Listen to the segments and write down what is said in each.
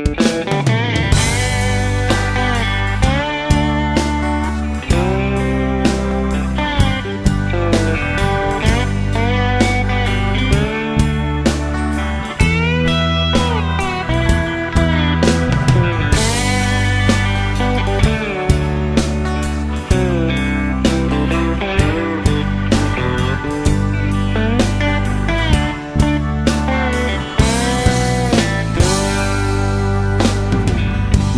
เ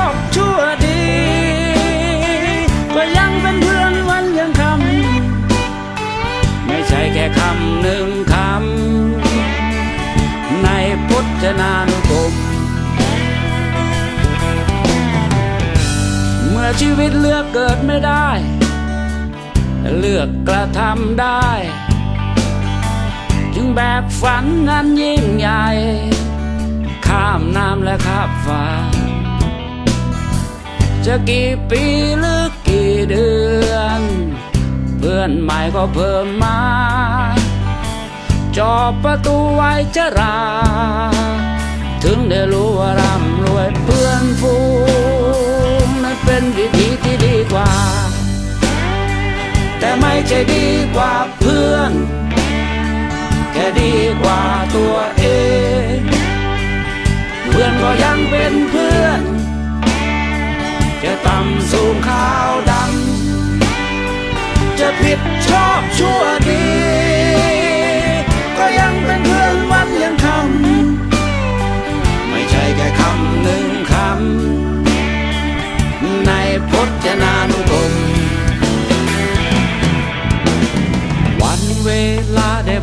บ พุทธนานุกรมเมื่อชีวิตเลือกเกิดไม่ได้ เลือกกระทำได้ จึงแบกฝันนั้นยิ่งใหญ่ ข้ามน้ำและข้ามฟ้า จะกี่ปีหรือกี่เดือน เพื่อนใหม่ก็เพิ่มมาจอบประตูไว้จะรา ได้รู้ว่าร่ำรวยเพื่อนฟูงนั้นเป็นวิธีที่ดีกว่า แต่ไม่ใช่ดีกว่าเพื่อน แค่ดีกว่าตัวเอง เพื่อนก็ยังเป็นเพื่อน จะต่ำสูงขาวดำจะผิดชอบชั่วดี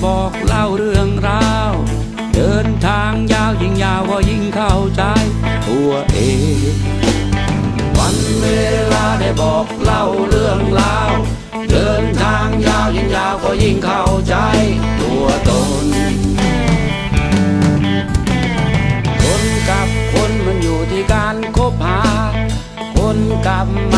บอกเล่าเรื่องราว เดินทางยาวยิ่งยาวก็ยิ่งเข้าใจตัวเอง วันเวลาได้บอกเล่าเรื่องราว เดินทางยาวยิ่งยาวก็ยิ่งเข้าใจตัวตน คนกับคนมันอยู่ที่การคบหา คนกับม้